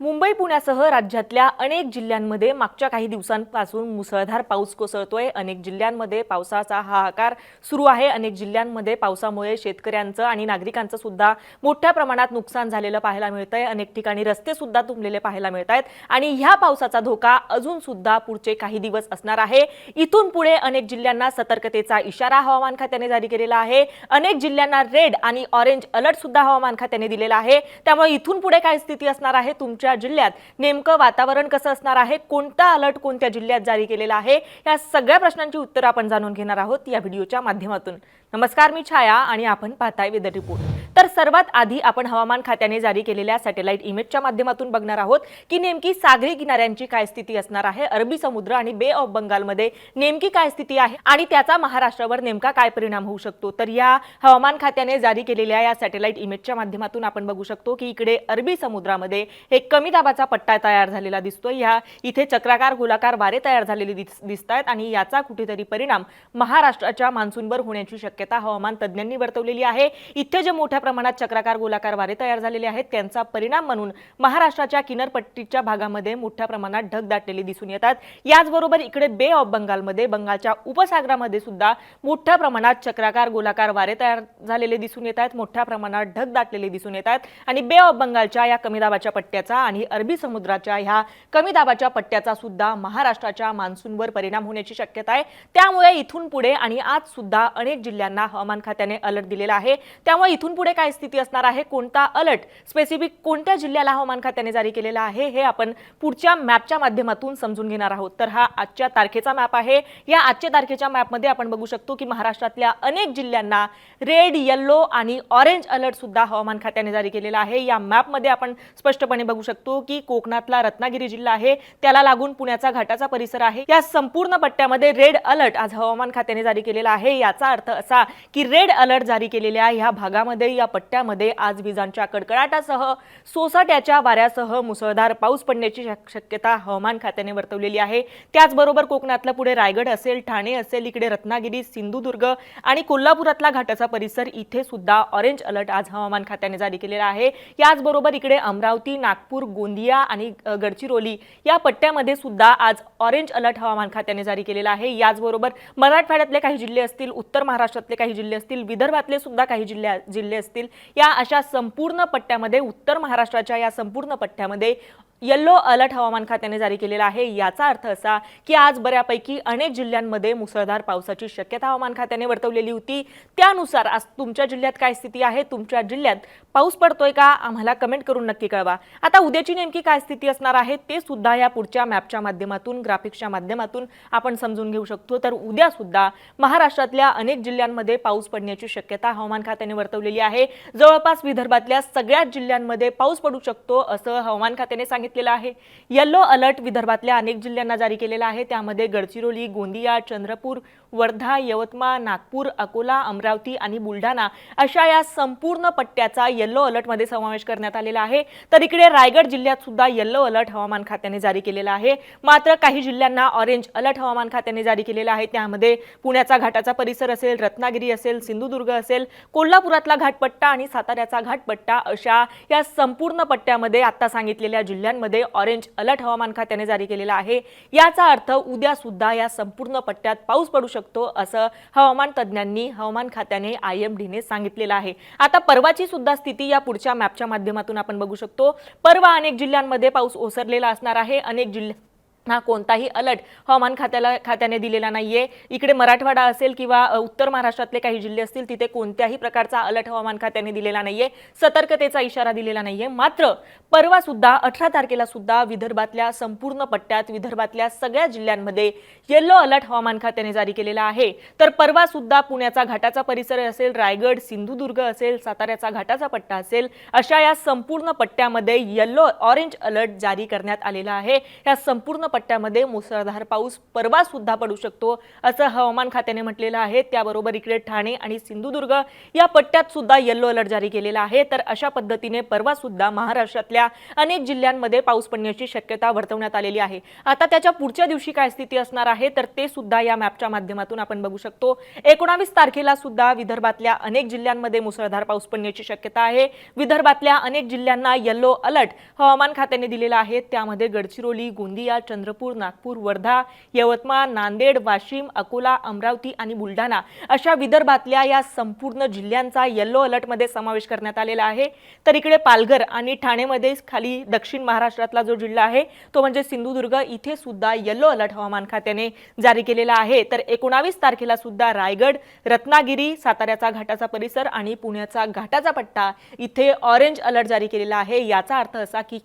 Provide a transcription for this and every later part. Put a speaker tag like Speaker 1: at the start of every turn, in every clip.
Speaker 1: मुंबई पुण्यासह राज्यातल्या अनेक जिल्ह्यांमध्ये मागच्या काही दिवसांपासून मुसळधार पाऊस कोसळतोय. अनेक जिल्ह्यांमध्ये पावसाचा हाहाकार सुरू आहे. अनेक जिल्ह्यांमध्ये पावसामुळे शेतकऱ्यांचं आणि नागरिकांचं सुद्धा मोठ्या प्रमाणात नुकसान झालेलं पाहायला मिळतंय. अनेक ठिकाणी रस्ते सुद्धा तुंबलेले पाहायला मिळत आहेत आणि ह्या पावसाचा धोका अजून सुद्धा पुढचे काही दिवस असणार आहे. इथून पुढे अनेक जिल्ह्यांना सतर्कतेचा इशारा हवामान खात्याने जारी केलेला आहे. अनेक जिल्ह्यांना रेड आणि ऑरेंज अलर्ट सुद्धा हवामान खात्याने दिलेला आहे. त्यामुळे इथून पुढे काय स्थिती असणार आहे? तुमच्या जिल्ह्यात नेमकं वातावरण कसं असणार आहे? कोणता अलर्ट कोणत्या जिल्ह्यात जारी केलेला आहे? या सगळ्या प्रश्नांची उत्तरं आपण जाणून घेणार आहोत या व्हिडिओच्या माध्यमातून. नमस्कार मी छाया आणि आपण पाहताय वेदर रिपोर्ट. तर सर्वात आधी आपण हवामान खात्याने जारी केलेल्या सॅटेलाइट इमेजच्या माध्यमातून बघणार आहोत की नेमकी सागरी किनाऱ्यांची काय स्थिती असणार आहे? अरबी समुद्र आणि बे ऑफ बंगालमध्ये नेमकी काय स्थिती आहे? आणि त्याचा महाराष्ट्रावर नेमका काय परिणाम होऊ शकतो? तर या हवामान खात्याने जारी केलेल्या या सॅटेलाइट इमेजच्या माध्यमातून आपण बघू शकतो की इकडे अरबी समुद्रामध्ये एक कमी दाबाचा पट्टा तयार झालेला दिसतोय. ह्या इथे चक्राकार गोलाकार वारे तयार झालेले दिसत आहेत आणि याचा कुठेतरी परिणाम महाराष्ट्राच्या मान्सूनवर होण्याची शक्यता हवामान तज्ज्ञांनी वर्तवलेली आहे. इथे जे मोठ्या प्रमाणात चक्राकार गोलाकार वारे तयार झालेले आहेत त्यांचा परिणाम म्हणून महाराष्ट्राच्या किनारपट्टीच्या भागामध्ये मोठ्या प्रमाणात ढग दाटलेले दिसून येतात. याचबरोबर इकडे बे ऑफ बंगालमध्ये बंगालच्या उपसागरामध्ये सुद्धा मोठ्या प्रमाणात चक्राकार गोलाकार वारे तयार झालेले दिसून येत आहेत मोठ्या प्रमाणात ढग दाटलेले दिसून येत आहेत आणि बे ऑफ बंगालच्या या कमी दाबाच्या पट्ट्याचा आणि अरबी समुद्राच्या ह्या कमी दाबाच्या पट्ट्याचा सुद्धा महाराष्ट्राच्या मान्सूनवर परिणाम होण्याची शक्यता आहे. त्यामुळे इथून पुढे आणि आज सुद्धा अनेक जिल्ह्यांना हवामान खात्याने अलर्ट दिलेला आहे. त्यामुळे इथून पुढे काय स्थिती असणार आहे? कोणता अलर्ट स्पेसिफिक कोणत्या जिल्ह्याला हवामान खात्याने जारी केलेला आहे? हे आपण पुढच्या मॅपच्या माध्यमातून समजून घेणार आहोत. तर हा आजच्या तारखेचा मॅप आहे. या आजच्या तारखेच्या मॅपमध्ये आपण बघू शकतो की महाराष्ट्रातल्या अनेक जिल्ह्यांना रेड येल्लो आणि ऑरेंज अलर्ट सुद्धा हवामान खात्याने जारी केलेला आहे. या मॅपमध्ये आपण स्पष्टपणे बघू शकतो की कोकणातला रत्नागिरी जिल्हा आहे त्याला लागून पुण्याचा घाटाचा परिसर आहे. या संपूर्ण पट्ट्यामध्ये रेड अलर्ट आज हवामान खात्याने जारी केलेला आहे. याचा अर्थ असा की रेड अलर्ट जारी केलेल्या ह्या भागामध्ये या पट्ट्यामध्ये आज विजांच्या कडकडाटासह सोसाट्याच्या वाऱ्यासह मुसळधार पाऊस पडण्याची शक्यता हवामान खात्याने वर्तवलेली आहे. त्याचबरोबर कोकणातलं पुढे रायगड असेल ठाणे असेल इकडे रत्नागिरी सिंधुदुर्ग आणि कोल्हापुरातला घाटाचा परिसर इथे सुद्धा ऑरेंज अलर्ट आज हवामान खात्याने जारी केलेला आहे. याचबरोबर इकडे अमरावती नागपूर गोंदिया आणि गडचिरोली या पट्ट्यामध्ये सुद्धा आज ऑरेंज अलर्ट हवामान खात्याने जारी केलेला आहे. याचबरोबर मराठवाड्यातले काही जिल्हे असतील उत्तर महाराष्ट्रातले काही जिल्हे असतील विदर्भातले सुद्धा काही जिल्हे जिल्हे असतील या अशा संपूर्ण पट्ट्यामध्ये उत्तर महाराष्ट्राच्या या संपूर्ण पट्ट्यामध्ये येल्लो अलर्ट हवामान खात्याने जारी केलेला आहे. याचा अर्थ असा की आज बऱ्यापैकी अनेक जिल्ह्यांमध्ये मुसळधार पावसाची शक्यता हवामान खात्याने वर्तवलेली होती. त्यानुसार आज तुमच्या जिल्ह्यात काय स्थिती आहे? तुमच्या जिल्ह्यात पाऊस पडतोय का? आम्हाला कमेंट करून नक्की कळवा. आता उद्याची नेमकी काय स्थिती असणार आहे? ते सुद्धा या पुढच्या मॅपच्या माध्यमातून ग्राफिक्सच्या माध्यमातून आपण समजून घेऊ शकतो. तर उद्या सुद्धा महाराष्ट्रातल्या अनेक जिल्ह्यांमध्ये पाऊस पडण्याची शक्यता हवामान खात्याने वर्तवलेली आहे. जवळपास विदर्भातल्या सगळ्याच जिल्ह्यांमध्ये पाऊस पडू शकतो असं हवामान खात्याने सांगितलं सांगितलेलं आहे. येल्लो अलर्ट विदर्भातल्या अनेक जिल्ह्यांना जारी केलेला आहे. त्यामध्ये गडचिरोली गोंदिया चंद्रपूर वर्धा यवतमाळ नागपूर अकोला अमरावती आणि बुलढाणा अशा या संपूर्ण पट्ट्याचा येल्लो अलर्टमध्ये समावेश करण्यात आलेला आहे. तर इकडे रायगड जिल्ह्यात सुद्धा येल्लो अलर्ट हवामान खात्याने जारी केलेला आहे. मात्र काही जिल्ह्यांना ऑरेंज अलर्ट हवामान खात्याने जारी केलेला आहे. त्यामध्ये पुण्याचा घाटाचा परिसर असेल रत्नागिरी असेल सिंधुदुर्ग असेल कोल्हापुरातला घाटपट्टा आणि साताऱ्याचा घाटपट्टा अशा या संपूर्ण पट्ट्यामध्ये आता सांगितलेल्या जिल्ह्यांमध्ये ऑरेंज अलर्ट हवामान खात्याने जारी केलेला आहे. याचा अर्थ उद्या सुद्धा या संपूर्ण पट्ट्यात पाऊस पडू शकतो असं हवामान तज्ज्ञांनी हवामान खात्याने आय एम डीने सांगितलेलं आहे. आता परवाची सुद्धा स्थिती या पुढच्या मॅपच्या माध्यमातून आपण बघू शकतो. परवा अनेक जिल्ह्यांमध्ये पाऊस ओसरलेला असणार आहे. अनेक जिल्ह्या हा कोणताही अलर्ट हवामान खात्याला खात्याने दिलेला नाहीये. इकडे मराठवाडा असेल किंवा उत्तर महाराष्ट्रातले काही जिल्हे असतील तिथे कोणत्याही प्रकारचा अलर्ट हवामान खात्याने दिलेला नाहीये. सतर्कतेचा इशारा दिलेला नाहीये. मात्र परवा सुद्धा अठरा तारखेला सुद्धा विदर्भातल्या संपूर्ण पट्ट्यात विदर्भातल्या सगळ्या जिल्ह्यांमध्ये येल्लो अलर्ट हवामान खात्याने जारी केलेला आहे. तर परवा सुद्धा पुण्याचा घाटाचा परिसर असेल रायगड सिंधुदुर्ग असेल साताऱ्याचा घाटाचा पट्टा असेल अशा या संपूर्ण पट्ट्यामध्ये येल्लो ऑरेंज अलर्ट जारी करण्यात आलेला आहे. या संपूर्ण पट्ट्यामध्ये मुसळधार पाऊस परवा सुद्धा पडू शकतो असं हवामान खात्याने म्हटलेलं आहे. त्याबरोबर इकडे ठाणे आणि सिंधुदुर्ग या पट्ट्यात सुद्धा येल्लो अलर्ट जारी केलेला आहे. तर अशा पद्धतीने परवा सुद्धा महाराष्ट्रातल्या अनेक जिल्ह्यांमध्ये पाऊस पडण्याची शक्यता वर्तवण्यात आलेली आहे. आता त्याच्या पुढच्या दिवशी काय स्थिती असणार आहे तर ते सुद्धा या मॅपच्या माध्यमातून आपण बघू शकतो. एकोणावीस तारखेला सुद्धा विदर्भातल्या अनेक जिल्ह्यांमध्ये मुसळधार पाऊस पडण्याची शक्यता आहे. विदर्भातल्या अनेक जिल्ह्यांना येल्लो अलर्ट हवामान खात्याने दिलेला आहे. त्यामध्ये गडचिरोली गोंदिया चंद्रपूर नागपूर वर्धा यवतमाळ नांदेड वाशिम अकोला अमरावती आणि बुलढाणा अशा विदर्भातल्या या संपूर्ण जिल्ह्यांचा येल्लो अलर्टमध्ये समावेश करण्यात आलेला आहे. तर इकडे पालघर आणि ठाणेमध्ये खाली दक्षिण महाराष्ट्रातला जो जिल्हा आहे तो म्हणजे सिंधुदुर्ग. इथे सुद्धा येल्लो अलर्ट हवामान खात्याने जारी केलेला आहे. तर एकोणावीस तारखेला सुद्धा रायगड रत्नागिरी साताऱ्याचा घाटाचा परिसर आणि पुण्याचा घाटाचा पट्टा इथे ऑरेंज अलर्ट जारी केलेला आहे. याचा अर्थ असा की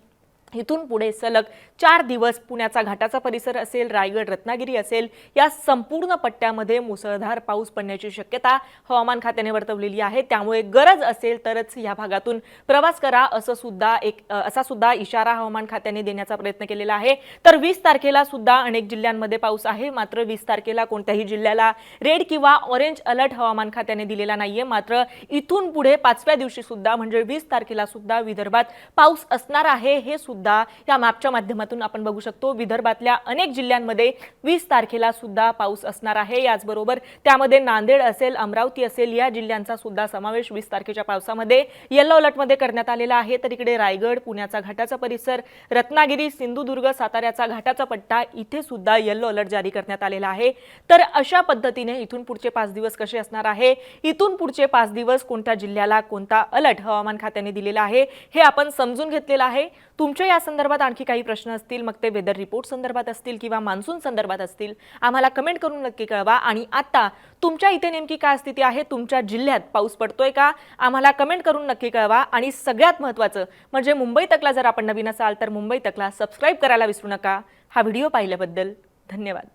Speaker 1: इथून पुढे सलग चार दिवस पुण्याचा घाटाचा परिसर असेल रायगड रत्नागिरी असेल या संपूर्ण पट्ट्यामध्ये मुसळधार पाऊस पडण्याची शक्यता हवामान खात्याने वर्तवलेली आहे. त्यामुळे गरज असेल तरच या भागातून प्रवास करा असं सुद्धा एक असा सुद्धा इशारा हवामान खात्याने देण्याचा प्रयत्न केलेला आहे. तर वीस तारखेला सुद्धा अनेक जिल्ह्यांमध्ये पाऊस आहे. मात्र वीस तारखेला कोणत्याही जिल्ह्याला रेड किंवा ऑरेंज अलर्ट हवामान खात्याने दिलेला नाहीये. मात्र इथून पुढे पाचव्या दिवशी सुद्धा म्हणजे वीस तारखेला सुद्धा विदर्भात पाऊस असणार आहे हे सुद्धा या मॅपच्या माध्यमातून आपण बघू शकतो विदर्भातल्या अनेक जिल्ह्यांमध्ये वीस तारखेला सुद्धा पाऊस असणार आहे. याचबरोबर त्यामध्ये नांदेड असेल अमरावती असेल या जिल्ह्यांचा सुद्धा समावेश वीस तारखेच्या पावसामध्ये येल्लो अलर्टमध्ये करण्यात आलेला आहे. तर इकडे रायगड पुण्याचा घाटाचा परिसर रत्नागिरी सिंधुदुर्ग साताऱ्याचा घाटाचा पट्टा इथे सुद्धा येल्लो अलर्ट जारी करण्यात आलेला आहे. तर अशा पद्धतीने इथून पुढचे पाच दिवस कसे असणार आहे? इथून पुढचे पाच दिवस कोणत्या जिल्ह्याला कोणता अलर्ट हवामान खात्याने दिलेला आहे? हे आपण समजून घेतलेलं आहे. तुमच्या या संदर्भात आणखी काही प्रश्न असतील मग ते वेदर रिपोर्ट संदर्भात असतील किंवा मान्सून संदर्भात असतील आम्हाला कमेंट करून नक्की कळवा. आणि आता तुमच्या इथे नेमकी काय स्थिती आहे? तुमच्या जिल्ह्यात पाऊस पडतोय का? आम्हाला कमेंट करून नक्की कळवा. आणि सगळ्यात महत्त्वाचं म्हणजे मुंबई तकला जर आपण नवीन असाल तर मुंबई तकला सबस्क्राईब करायला विसरू नका. हा व्हिडिओ पाहिल्याबद्दल धन्यवाद.